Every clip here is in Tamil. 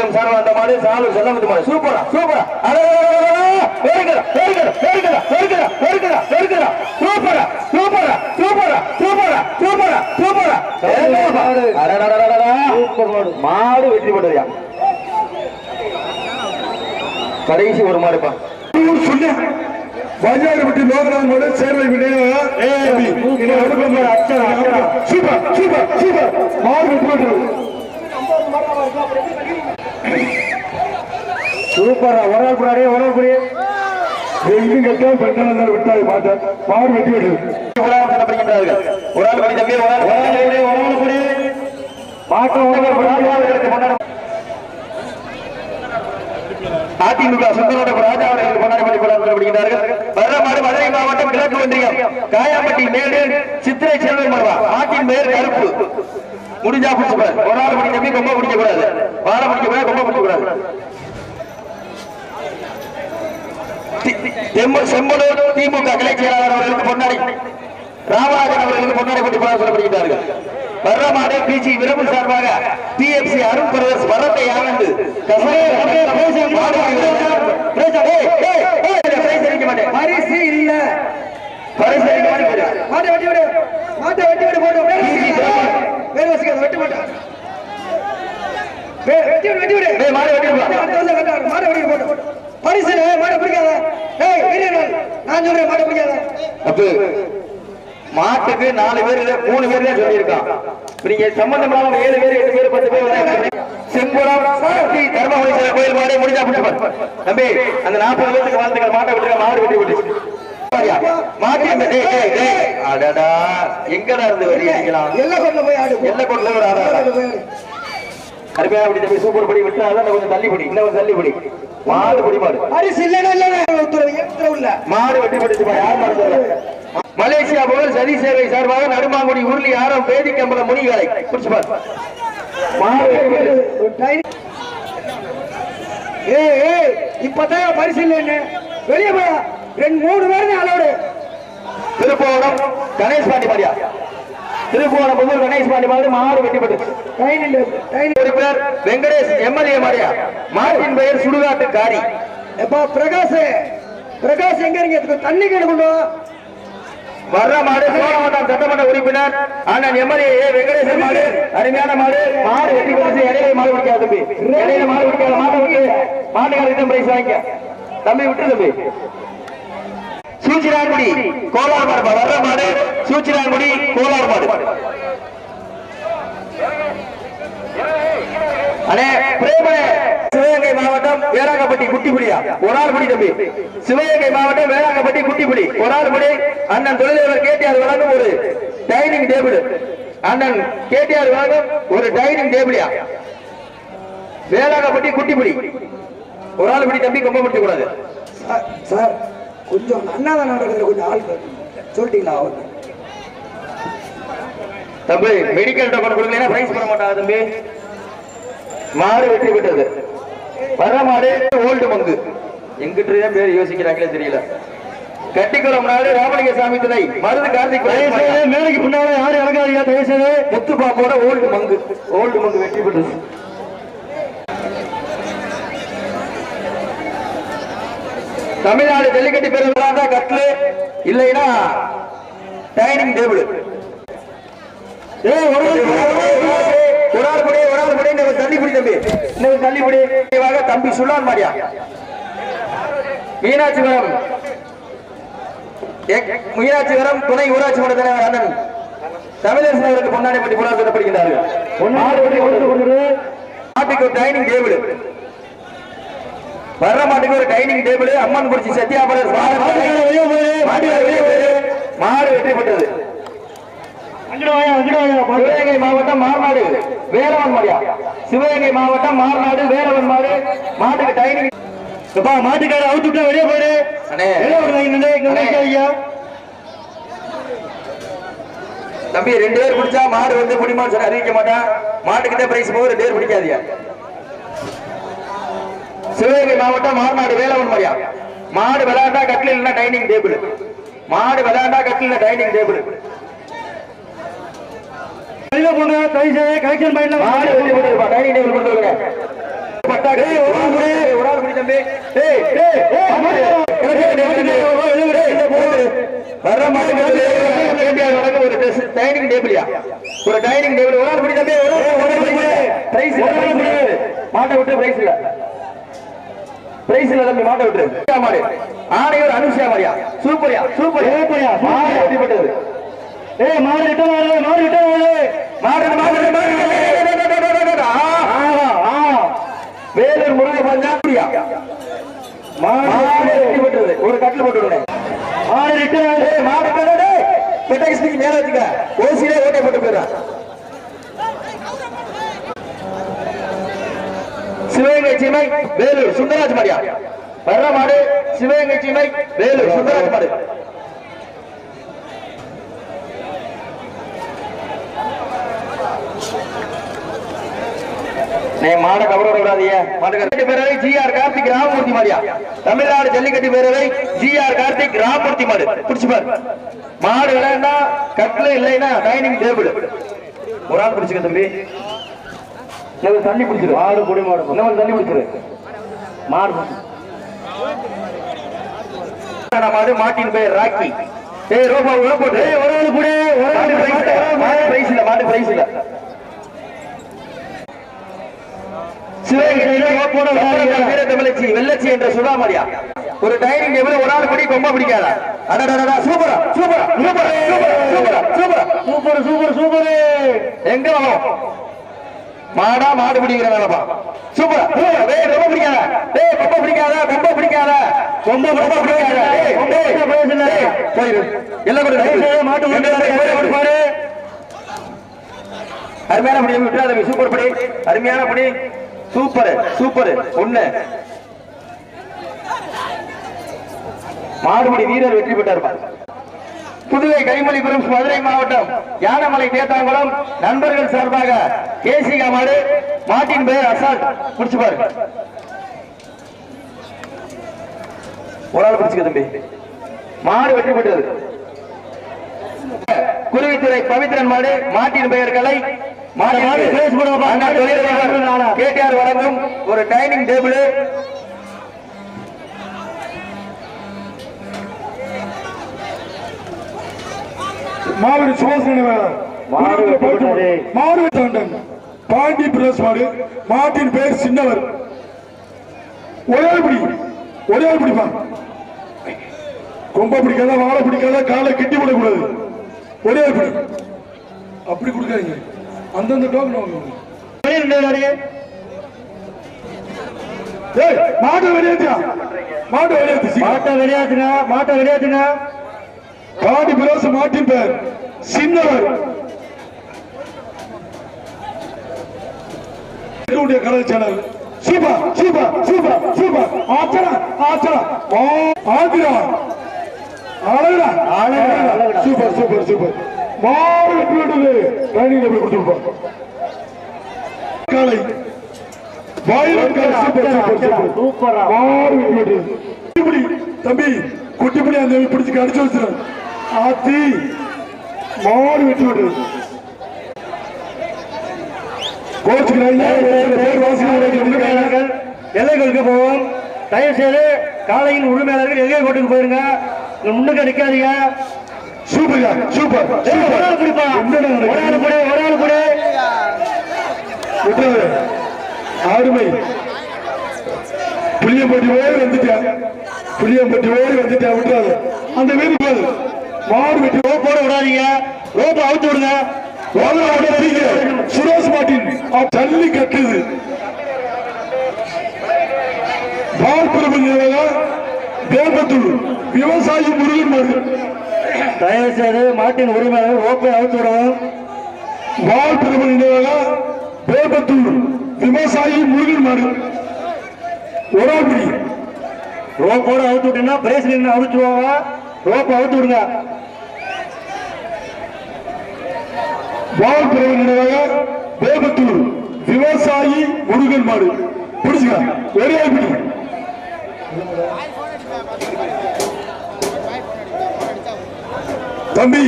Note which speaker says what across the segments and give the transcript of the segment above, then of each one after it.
Speaker 1: கழகம் சார் அந்த மாடு சாலூர் செல்லமுத்து மாடு சூப்பரா சூப்பரா வெறுக்கிறா வெறுக்கிறா வெறுக்கிறா வெறுக்கிறா வெறுக்கிறா வெறுக்கிறா சூப்பரா சூப்பரா சூப்பரா சூப்பரா சூப்பரா சூப்பரா மாடு வெற்றி பெற்றதையா கடைசி ஒரு மாடுப்பா
Speaker 2: சொல்லு பஜார் விட்டு லோகநாத் மாடு சேர்வை விட சூப்பர் சூப்பர். சூப்பர் மாடு வெற்றி விட்டு
Speaker 1: சூப்பரா ஒரு நாள் புறாடே ஒரு நாள் புரியே
Speaker 2: இன்னும் கட்ட பெண்ணால் வெட்டி விடு
Speaker 1: ஒரு ஆள் தம்பி ஒரு ஆள் ஒரு ஆள் ஒரு அதிமுக சுந்தரோட ராஜா மதுரை மாவட்டம் கிழக்கு ஒன்றியம் காயாம்பட்டி மேடு சித்திரை செல்வன் மருவா. ஆட்டின் மேல் கருப்பு. முடிஞ்சா பிடிச்சுப்பார் ஒரு ஆள் படி தம்பி கொம்ப பிடிக்க கூடாது வாழை பிடிக்க கூடாது கொம்ப பிடிக்க கூடாது திமுக கிளை செயலாளர் அவர்களுக்கு பொன்னாடி ராமராஜன் அவர்களுக்கு பொன்னாடி பற்றி பாட சொல்லப்படுகிறார்கள் வர்றமாடு பிஜி விரும்பு சார்பாக பிஎஃப்சி அருண் பிரதேஷ் வரத்தை ஆனந்து பரிசு இல்ல பரிசு அளிக்க மாட்டேன்
Speaker 3: மாட்டை வெட்டி விடு மாட்டை வெட்டி விடு போட்டு வேறு வசிக்காத வெட்டி வெட்டி விடு வெட்டி. விடு
Speaker 1: டேய், மாடை வெட்டி விடு.
Speaker 3: வந்து வெட்டி பரிசு பிடிக்காத. வீரர்கள் நான் சொல்றேன் மாட்டை பிடிக்காத.
Speaker 1: அப்ப மாட்டுக்கு நாலு பேர் மூணு பேர் தான் சொல்லியிருக்கான். நீங்க சம்பந்தம் இல்லாம ஏழு பேர் எட்டு பேர் பத்து பேர். செம்புரம் சாத்தி தர்மபுரீஸ்வரர் கோயில் மாடே முடிஞ்சா பிடிச்சு தம்பி அந்த நாற்பது பேருக்கு வாழ்த்துக்கள் மாட்டை விட்டுருக்க மாடு வெட்டி விட்டு. அடடா. எங்கடா இருந்து வரி அடிக்கலாம்
Speaker 3: எல்லா கோட்டில் போய் ஆடு.
Speaker 1: எல்லை ஒரு ஆடா அப்படி தம்பி சூப்பர் படி விட்டு அதான் கொஞ்சம் தள்ளி படி இன்னும் தள்ளி படி மாடு படி மாடு.
Speaker 3: இல்லைன்னா உத்தரவு இல்ல
Speaker 1: மாடு வெட்டி யார் மாடு? மலேசியா புகழ் சதி சேவை சார்பாக நடுமாங்குடி உருளி ஆரம் பேதி கம்பளம் முனிகளை புடிச்சு பாரு.
Speaker 3: ஏய் ஏய் இப்பதான் பரிசு இல்லைன்னு. வெளியே போயா. ரெண்டு மூணு பேர் அலோடு.
Speaker 1: திருப்போணம் கணேஷ் பாண்டி மாடியா திருப்போணம் புதூர் கணேஷ் பாண்டி மாடு மாடு வெட்டி படுத்து
Speaker 3: டைன் இல்லை டைன்
Speaker 1: உறுப்பினர் வெங்கடேஷ் எம்எல்ஏ மாடியா மாட்டின் பெயர் சுடுகாட்டு காரி.
Speaker 3: எப்பா பிரகாஷ் பிரகாஷ் எங்க இருக்க தண்ணி கேடு கொண்டு வா.
Speaker 1: வர்ற மாடு சோழவட்டம் சட்டமன்ற உறுப்பினர் அண்ணன் எம்எல்ஏ வெங்கடேசன் மாடு அருமையான மாடு. மாடு வெட்டி கொடுத்து இடையில மாடு பிடிக்காது தம்பி. இடையில மாடு பிடிக்காத மாட்டை விட்டு மாட்டுக்காரருக்கு பிரைஸ் வாங்கிக்க. தம்பி விட்டு தம்பி. சூச்சிராங்குடி கோலார் மாடு வர்ற மாடு சூச்சிராங்குடி கோலார் மாடு அடே பிரேம சிவகங்கை மாவட்டம் வேளாங்கப்பட்டி குட்டிப்புடியா ஒரு ஆள் தம்பி. சிவகங்கை மாவட்டம் வேளாங்கப்பட்டி குட்டிபுடி ஒரு ஆள் படி அண்ணன் தொழிலதிபர் கேட்டியார் வழங்கும் ஒரு டைனிங் டேபிள். அண்ணன் கேட்டியார் வழங்கும் ஒரு டைனிங் டேபிளியா? வேளாங்கப்பட்டி குட்டிபுடி ஒரு ஆள் படி தம்பி கொம்ப முடிக்க கூடாது.
Speaker 3: சார் கொஞ்சம் அண்ணாதான் நடக்குதுல கொஞ்சம் ஆள் சொல்லிட்டீங்களா அவருக்கு
Speaker 1: தம்பி மெடிக்கல் டோக்கன் கொடுக்கலன்னா பிரைஸ் பண்ண மாட்டாங்க தம்பி. மாடு வெற்றி பெற்றது வர மாடு ஓல்டு மங்கு. எங்கிட்ட பேர் யோசிக்கிறாங்களே தெரியல. கட்டிக்குளம் நாடு ராமலிங்க சாமி துணை. மருது கார்த்திக் மேலைக்கு முன்னால யாரு இறங்காதீங்க தயவுசெய்து முத்து பாப்போட ஓல்டு மங்கு. ஓல்டு மங்கு வெற்றி பெற்றது தமிழ்நாடு ஜல்லிக்கட்டு பேர் கட்லு இல்லைன்னா டைனிங் டேபிள். ஒரு ஆள் புடி, ஒரு ஆள் புடி, ஒரு ஆள் புடி, இன்னும் தள்ளி புடி தம்பி. இன்னும் தள்ளி புடி இவாக தம்பி சுல்லான் மாடியா? மீனாட்சிபுரம். மீனாட்சிபுரம் துணை ஊராட்சி மன்ற தலைவர் அண்ணன். தமிழரசன் அவருக்கு பொன்னாடி பட்டி மாட்டுக்கு ஒரு டைனிங் டேபிள். வர்ற மாட்டுக்கு ஒரு டைனிங் டேபிள் அம்மன் குறிச்சி சத்யாபரர் மாடு வெற்றி பெற்றது சிவகங்கை மாவட்டம் மார்நாடு வேலவன் மாடியா. சிவகங்கை மாவட்டம் மார்நாடு வேலவன் மாடு. மாட்டுக்கு டைனிங்.
Speaker 2: அப்பா மாட்டுக்கார அவுத்து விட்டா வெளியே போயிரு.
Speaker 1: தம்பி ரெண்டு பேர் பிடிச்சா மாடு வந்து பிடிமான்னு சொல்லி அறிவிக்க மாட்டான் மாட்டுக்கிட்ட பிரைஸ் போக ரெண்டு பேர் பிடிக்காதீங்க சிவகங்கை மாவட்டம் மார்நாடு வேலவன் மாடியா மாடு விளையாண்டா கட்டில் இல்லைன்னா டைனிங் டேபிள் மாடு விளையாண்டா கட்டில் இல்ல டைனிங் டேபிள்
Speaker 2: கலெக்ஷன் பாயிண்ட்ல
Speaker 1: மாடு டைனிங் டேபிள் கொண்டு வருங்க தம்பி. ஏய் ஏய் ஏய் மாடு. கிடக்கு, கிடக்கு, கிடக்கு. ஏய், போடு. வர்ற மாட்டுக்கு கேபிஆர் வழங்க ஒரு டைனிங் டேபிளியா ஒரு டைனிங் டேபிள் ஒரு ஆள் தம்பி. ஒரு ஆள் ஒரு ஆள் பிரைஸ் மாட்டை விட்டு பிரைஸ் இல்ல. பிரைஸ் இல்ல தம்பி மாட்டை விட்டு மாடு ஆணையூர் அனுஷியா மாரியா சூப்பரியா சூப்பர் சூப்பரியா மாடு வெட்டிப்பட்டது ஏய் மாடு விட்டு மாடு மாடு விட்டு மாடு மாடு மாடு வேலூர் முருகன் பஞ்சாபியா மாடு வெட்டிப்பட்டது ஒரு கட்டில் போட்டு விடுங்க மாடு விட்டு மாடு மாடு பெட்டகிஸ்டிக்கு மேல வச்சுக்க ஓசியிலே ஓட்டை போட்டு போயிடுறான் சிவகங்கை சீமை வேலூர் சுந்தராஜ் மாடியா. வர்ற மாடு சிவகங்கை சீமை வேலூர் சுந்தராஜ் மாடு. நீ மாட கவர விடாதீங்க. மாட்டுக்கட்டு பேரவை ஜி ஆர் கார்த்திக் ராமமூர்த்தி மாடியா. தமிழ்நாடு ஜல்லிக்கட்டு பேரவை ஜி ஆர் கார்த்திக் ராமமூர்த்தி மாடு. பிடிச்சு பாரு. மாடு விளையாண்டா கட்டில இல்லைன்னா டைனிங் டேபிள் ஒரு ஆள் பிடிச்சுக்க தம்பி. இன்னொரு தண்ணி பிடிச்சிரு மாடு குடி மாடு இன்னொரு தண்ணி பிடிச்சிரு மாடு மாடு? மாட்டின் பேர் ராக்கி. ஏய் ரோபா உள்ள போட்டு. ஏய் ஒரு ஆள் குடி ஒரு ஆள் மாடு பிரைஸ் இல்ல. மாடு பிரைஸ் இல்ல வெள்ளச்சி என்ற சுதாமரியா. ஒரு டைனிங் டேபிள் ஒரு ஆள் படி கொம்ப பிடிக்காத. அடடடடா சூப்பரா சூப்பரா சூப்பரா சூப்பரா சூப்பரா சூப்பர். Super super. எங்க வரும் மாடா மாடு பிடிக்கிற வேலைப்பா சூப்பர். டேய் ரொம்ப பிடிக்காத. டேய் கொம்ப பிடிக்காத கொம்ப பிடிக்காத. கொம்ப கொம்ப பிடிக்காத. டேய் டேய் போயிரு. எல்லாம் கூட மாட்டு மாட்டு பாரு அருமையான படி விட்டுறாத சூப்பர் படி. அருமையான படி. Super super. ஒண்ணு. மாடுபடி வீரர் வெற்றி பெற்றார் புதுவை கைமொழிபுரம் மதுரை மாவட்டம் யானமலை தேத்தாங்குளம் நண்பர்கள் சார்பாக கேசிகா மாடு மாட்டின் பெயர் அசால்ட். பிடிச்சு பாரு. ஒரு ஆள் பிடிச்சுக்க தம்பி. மாடு வெற்றி பெற்றது. குருவித்துறை பவித்ரன் மாடு மாட்டின் பெயர் கலை. கேடிஆர் வழங்கும் ஒரு டைனிங் டேபிள்.
Speaker 2: மாவீர
Speaker 1: போட்டது.
Speaker 2: மாடு தாண்டன் பாண்டி மாடு மாட்டின் பேர் சின்னவர். ஒரே பிடி ஒரே ஆள் பிடிப்பான் கொம்ப பிடிக்காத வாழை பிடிக்காத காலை கட்டி விடக்கூடாது ஒரே ஆள் பிடி அப்படி கொடுக்காதீங்க. அந்தந்த டோக்கன் மாட்டை வெளியேற்றியா மாட்டை வெளியேற்றி
Speaker 1: மாட்டை வெளியாத்துங்க மாட்டை வெளியாத்துங்க
Speaker 2: பாடி பிரஸ் மாட்டின் பேர் சின்னவர் channel. Super super super super. ஆச்சரா ஆச்சரா. ஆ ஆதிரா அழகுடா
Speaker 1: அழகுடா.
Speaker 2: Super super super. மாறு வெற்றி விட்டது ட்ரைனிங் எப்படி கொடுத்துருப்போம் காலை. வாயிலம் காலை. Super super super.
Speaker 1: சூப்பரா.
Speaker 2: மாறு வெற்றி விட்டது குட்டிப்புடி தம்பி குட்டிப்புடி அந்த பிடிச்சு கடிச்சு வச்சிரு ஆத்தி கோச்சுக்கிறாங்க பேர் வாசிக்கிறாங்க
Speaker 1: எல்லைகளுக்கு போவோம். தயவு செய்து காலையின் உரிமையாளர்கள் எல்லை கோட்டுக்கு போயிருங்க. முன்னுக்கு நிக்காதீங்க.
Speaker 2: சூப்பர்
Speaker 1: ஏய், ஒரு ஆள் குடிப்பா. ஒரு ஆள் குடி ஒரு ஆள் குடி.
Speaker 2: ஆறுமை புளியம்பட்டி ஓடி வந்துட்டேன் புளியம்பட்டி ஓடி வந்துட்டேன் விட்டுறாது. அந்த வீடு போது மாடு வெட்டி
Speaker 1: ரோப் போட விடாதீங்க. ரோப் அவுத்து விடுங்க.
Speaker 2: சுரேஷ் அவன் தள்ளி கட்டுது. வேப்பத்தூர் விவசாயி முருகன் மாடு.
Speaker 1: தயவு செய்து மாட்டின் உரிமையாளர் ரோப்பை அவுத்து விடவும்.
Speaker 2: வாழ்பிரபு நிலையம் வேப்பத்தூர் விவசாயி முருகன் மாடு. ஒராபுரி
Speaker 1: ரோப்போட அவுத்து விட்டீங்கன்னா பிரேஸ்லின் அவுத்துவாங்க ரோப் அவுத்து விடுங்க
Speaker 2: பால் பிரிவு நினைவாக வேப்பத்தூர் விவசாயி முருகன் மாடு பிடிச்சுக்க ஒரே பிடி தம்பி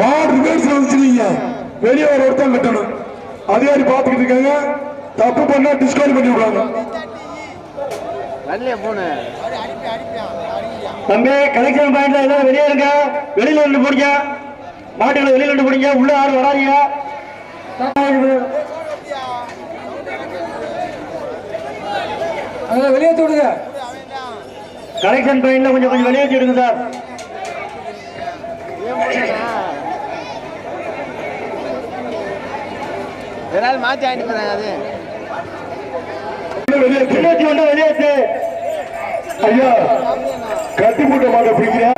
Speaker 2: மாடு ரிவர்ஸ் வந்துச்சுங்க வெளியே ஒரு ஒருத்தன் கட்டணும். அதிகாரி பார்த்துக்கிட்டு இருக்காங்க. தப்பு பண்ணா டிஸ்கவுண்ட் பண்ணி விடுவாங்க
Speaker 1: தம்பி கலெக்ஷன் பாயிண்ட்ல எல்லாம் வெளியே இருங்க. வெளியில இருந்து பிடிங்க. மாட்டுகளை வெளியில இருந்து பிடிங்க. உள்ள யாரும் வராதீங்க.
Speaker 3: அங்க வெளியே விடுங்க
Speaker 1: கலெக்ஷன் பாயிண்ட்ல கொஞ்சம் கொஞ்சம் வெளியே விடுங்க சார்.
Speaker 4: ஏதாவது மாற்றி வாங்கிட்டு போறாங்க அது.
Speaker 2: வெளியேற்று.
Speaker 1: வெளியேற்றி வெளியேற்று
Speaker 2: ஐயா கட்டி மூட்ட மாட்ட பிடிக்கிறேன்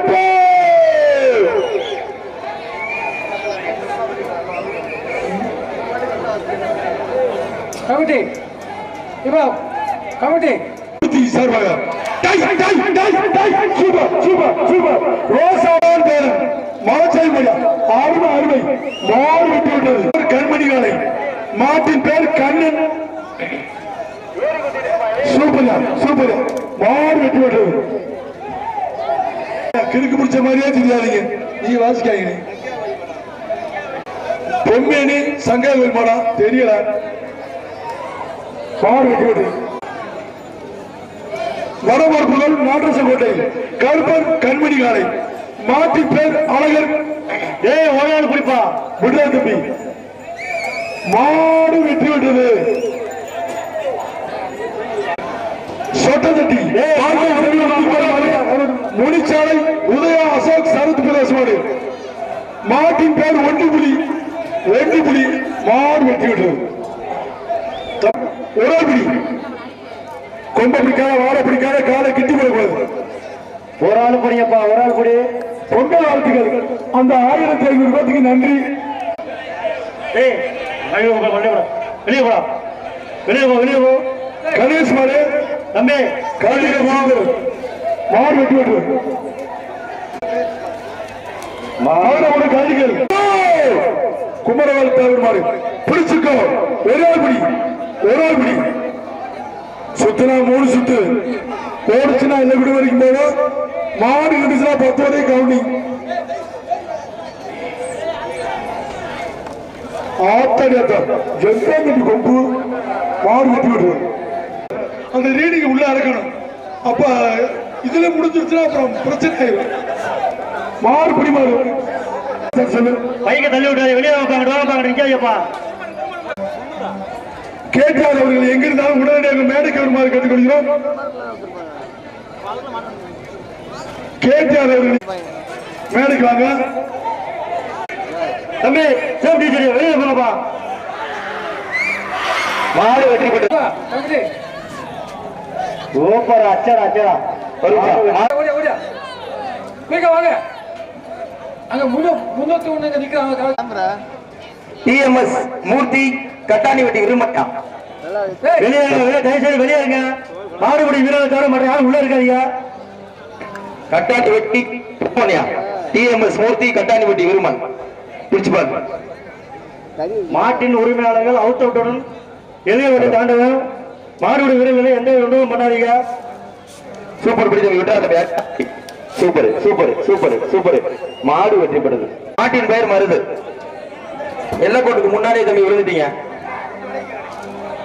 Speaker 3: கமிட்டி இப்போ கமிட்டி.
Speaker 2: சார்பாக. மாட்டின் பேர் கண்ணன். Super super. பார் வெட்டி விட்டு கிறுக்கு பிடிச்ச மாதிரியே தெரியாதீங்க. நீங்க வாசிக்காதீங்க. பொம்மேனி சங்கா கோயில் தெரியல. பார் வெட்டி விட்டது வடமறுப்புகள் நாட்டரச கருப்பர் கண்மணி காலை மாட்டி பேர் அழகர்.
Speaker 1: ஏய் ஓயால் குடிப்பா.
Speaker 2: விடுதா தம்பி. மாடு வெற்றி விட்டது சொட்டதட்டி முனிச்சாலை உதயா அசோக் சரத் பிரதேச மாடு மாட்டின் பேர் ஒண்டி புலி ஒண்டி புலி மாடு வெற்றி விட்டது. ஒரே புலி கொம்ப பிடிக்காத வாழை பிடிக்காத காலை கிட்டி போடக்கூடாது
Speaker 1: ஒரு ஆள் குடிங்கப்பா ஒரு ஆள் குடி.
Speaker 2: பொங்கல் வாழ்த்துக்கள். அந்த ஆயிரத்தி ஐநூறு பேத்துக்கு நன்றி.
Speaker 1: ஏய் வெளியே போ வெளியே போ வெளியே போ வெளியே போ.
Speaker 2: கணேஷ் மாடு.
Speaker 1: தம்பி
Speaker 2: காலிக மாடு மாடு வெட்டி விட்டு மாடு. காலிகள் குமரவாள் தலைவர் மாடு. பிடிச்சுக்கோ. ஒரே பிடி. ஒரே பிடி. சுத்தினா மூணு சுத்து. ஓடிச்சுனா எல்லா வீடு வரைக்கும் போகும் மாடு இருந்துச்சுன்னா பத்து வரைக்கும் கவுனி. ஆத்தாடி ஆத்தா எந்த கொம்பு? மாடு வெட்டி விடுவோம் அந்த ரீடிங் உள்ள இறக்கணும். அப்ப இதுல முடிஞ்சிருச்சுன்னா அப்புறம் பிரச்சனை சரி, சொல்லு.
Speaker 1: பைக்க தள்ளி விட்டாரு வெளியே டோர் உட்காந்து நிக்காதீப்பா
Speaker 2: கேட்டார் அவர்கள் எங்க இருந்தாலும் உடனடியாக மேடைக்கு வருமாறு கேட்டுக்கொள்கிறோம். கேட்டார் அவர்கள் மேடைக்கு வாங்க.
Speaker 1: தம்பி சேஃப்டி வெளியே போங்கப்பா. மாடு வெற்றி பெற்று சூப்பர்.
Speaker 3: ஓடியா ஓடியா. போய்க்க வாங்க. அங்க முன்ன முன்னூத்தி ஒண்ணு நிக்கிறாங்க
Speaker 1: டிஎம்எஸ் மூர்த்தி கட்டாணி வெட்டி விரும்பட்டா
Speaker 3: ஏய்,
Speaker 1: வெளியே இருங்க வெளியே தயவு செய்து வெளியே இருங்க. மாடுபடி வீரர்கள் தவிர மற்ற யாரும் உள்ள இருக்காதீங்க. கட்டாணி வெட்டி டிஎம்எஸ் மூர்த்தி கட்டாணி வெட்டி விருமன் பிடிச்சு பாருங்க. மாட்டின் உரிமையாளர்கள் அவுட் அவுட்டுடன் எளிய தாண்டவன் மாடுபடி வீரர்களை எந்த ஒன்றும் பண்ணாதீங்க. சூப்பர் பிடிச்சவங்க விட்டா சூப்பர் சூப்பர் சூப்பர் சூப்பர். மாடு வெற்றி பெறுது. மாட்டின் பெயர் மருது. எல்லக்கோட்டுக்கு முன்னாடியே தம்பி விழுந்துட்டீங்க.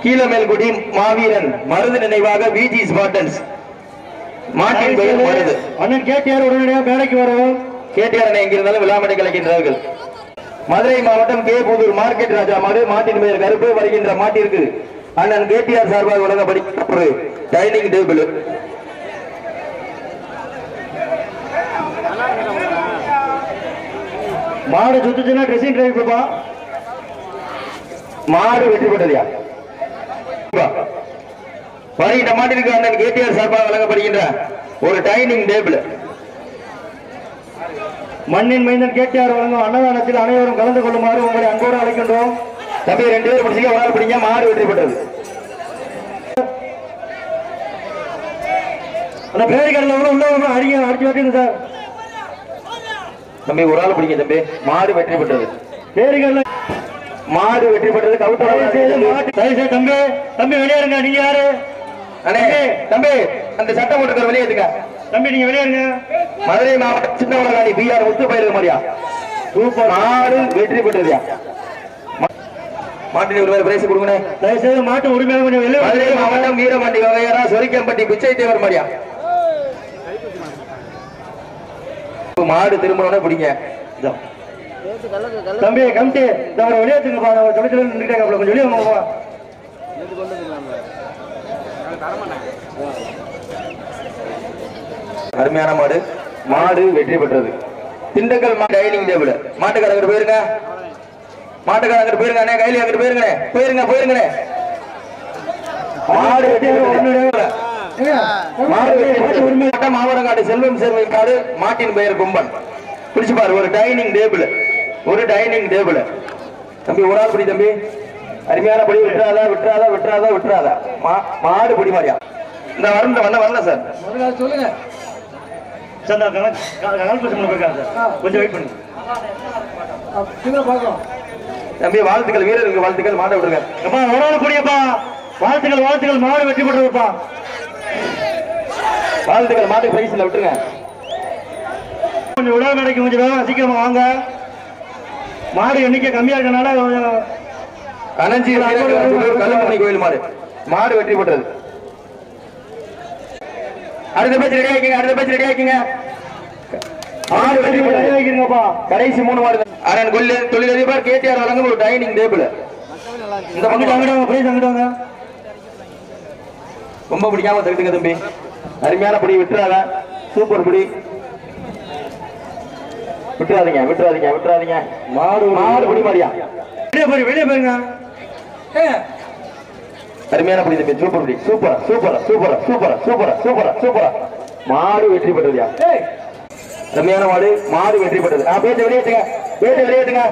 Speaker 1: கீழமேல்குடி மாவீரன் மருது நினைவாக விஜி ஸ்பாட்டன்ஸ் மாட்டின் பெயர் மருது. அண்ணன் கேடிஆர் உடனடியாக வேலைக்கு வரவும். கேடிஆர் அண்ணன் எங்கிருந்தாலும் விழாமடை கலைக்கின்றார்கள் மதுரை மாவட்டம் கே. புதூர் மார்க்கெட் ராஜா மாடு மாட்டின் பெயர் கருப்பு வருகின்ற மாட்டிற்கு அண்ணன் கேடிஆர் சார்பாக வழங்கப்படுகின்ற ஒரு டைனிங் டேபிள். மாடு சுத்துச்சுன்னா ட்ரெஸ்ஸிங் ட்ரைவ் கொடுப்பா மாடு வெற்றி பெற்றதையா வருகின்ற மாட்டிற்கு அண்ணன் கேடிஆர் சார்பாக வழங்கப்படுகின்ற ஒரு டைனிங் டேபிள். மண்ணின் மைந்தன் கேடிஆர் வழங்கும் அன்னதானத்தில் அனைவரும் கலந்து கொள்ளுமாறு உங்களை அன்போடு அழைக்கின்றோம். தம்பி ரெண்டு பேர் பிடிச்சிக்க ஒரு ஆள் பிடிங்க. மாடு வெற்றி பெற்றது. அந்த பேருக்கல்ல உள்ள உள்ள அடிக்க அடிச்சு வெட்டிங்க சார். தம்பி ஒரு ஆள் பிடிங்க தம்பி. மாடு வெற்றி பெற்றது. பேருக்கல்ல மாடு வெற்றி பெற்றது. கவுத்தர் தம்பி தம்பி வெளியேறுங்க நீங்க யாரு? அண்ணே. தம்பி அந்த சட்டம் போட்டுக்கிற வெளியேற்றுங்க தம்பி நீங்க வெளியேறுங்க மதுரை மாவட்டம் சின்னவளகாணி பிஆர் முத்து பயிர் மாதிரியா சூப்பர். மாடு வெற்றி பெற்றதுயா மாட்டின் ஒரு பிரைஸ் கொடுங்க தயவுசெய்து மாட்டு உரிமையாக கொஞ்சம் வெளியே மதுரை மாவட்டம் வீரபாண்டி வகையரா சொரிக்கம்பட்டி பிச்சை தேவர் மாதிரியா மாடு திரும்பணும்னா பிடிங்க.
Speaker 5: தம்பி கமிட்டி ஒரு வெளியே வச்சுங்கப்பா நான் சொல்லி சொல்லி நின்றுட்டேன் கொஞ்சம் வெளியே
Speaker 6: வந்துருக்காங்க
Speaker 1: அருமையான மாடு. மாடு வெற்றி பெற்றது. திண்டுக்கல் டைனிங் டேபிள் மாட்டுக்காரங்க போயிருங்க மாட்டுக்காரங்க போயிருங்க அண்ணே கையில அங்கிட்டு போயிருங்கண்ணே போயிருங்க போயிருங்கண்ணே மாடு சட்டம் மாவரங்காடு செல்வம் சேர்வை காடு மாட்டின் பெயர் கும்பன். பிடிச்சு பாரு ஒரு டைனிங் டேபிள். ஒரு டைனிங் டேபிள். தம்பி ஒரு ஆள் பிடி தம்பி. அருமையான படி விட்டுறாதா விட்டுறாதா விட்டுறாதா விட்டுறாதா. மாடு பிடி மாதிரியா? இந்த வரல வரல வரல சார்.
Speaker 5: சொல்லுங்க.
Speaker 4: சார் கொஞ்சம் வெயிட் பண்ணுங்க.
Speaker 1: தம்பி வாழ்த்துக்கள் வீரருக்கு வாழ்த்துக்கள் மாட விடுங்க.
Speaker 4: அப்பா ஆள் கூடியப்பா. வாழ்த்துக்கள் வாழ்த்துக்கள் மாடு வெற்றி பெற்றதுப்பா
Speaker 1: வாழ்த்துக்கள் மாட்டு பிரைஸ்ல விட்டுருங்க.
Speaker 4: கொஞ்சம் விழா மேடைக்கு கொஞ்சம் வேகம் சீக்கிரமா வாங்க. மாடு எண்ணிக்கை கம்மியா இருக்கனால
Speaker 1: கனஞ்சி கல்லுமணி கோயில் மாடு. மாடு வெற்றி பெற்றது. அடுத்த பேச்சு ரெடி ஆக்கிங்க அடுத்த பேச்சு ரெடி ஆக்கிங்க மாடு வெற்றி பெற்றது
Speaker 4: வைக்கிறீங்கப்பா
Speaker 1: கடைசி மூணு மாடு அரண் கொல்லு தொழிலதிபர் கேடிஆர் வழங்கும் ஒரு டைனிங் டேபிள் இந்த பக்கம்
Speaker 4: அங்கிட்டு பிரைஸ் அங்கிட்டு வாங்க.
Speaker 1: ரொம்ப பிடிக்காம தகுட்டுங்க தம்பி. அருமையான பிடி விட்டுறாத. சூப்பர் பிடி. விட்டுறாதீங்க விட்டுறாதீங்க விட்டுறாதீங்க. மாடு மாடு பிடி மாடியா
Speaker 4: வெளியே போய் வெளியே போயிருங்க.
Speaker 1: அருமையான பிடி தம்பி சூப்பர் பிடி. Super super super super super super super மாடு வெற்றி பெற்றதுயா ரம்மையான மாடு மாடு வெற்றி பெற்றது. ஆ பேச்சு வெளியேற்றுங்க. பேச்சு வெளியேற்றுங்க.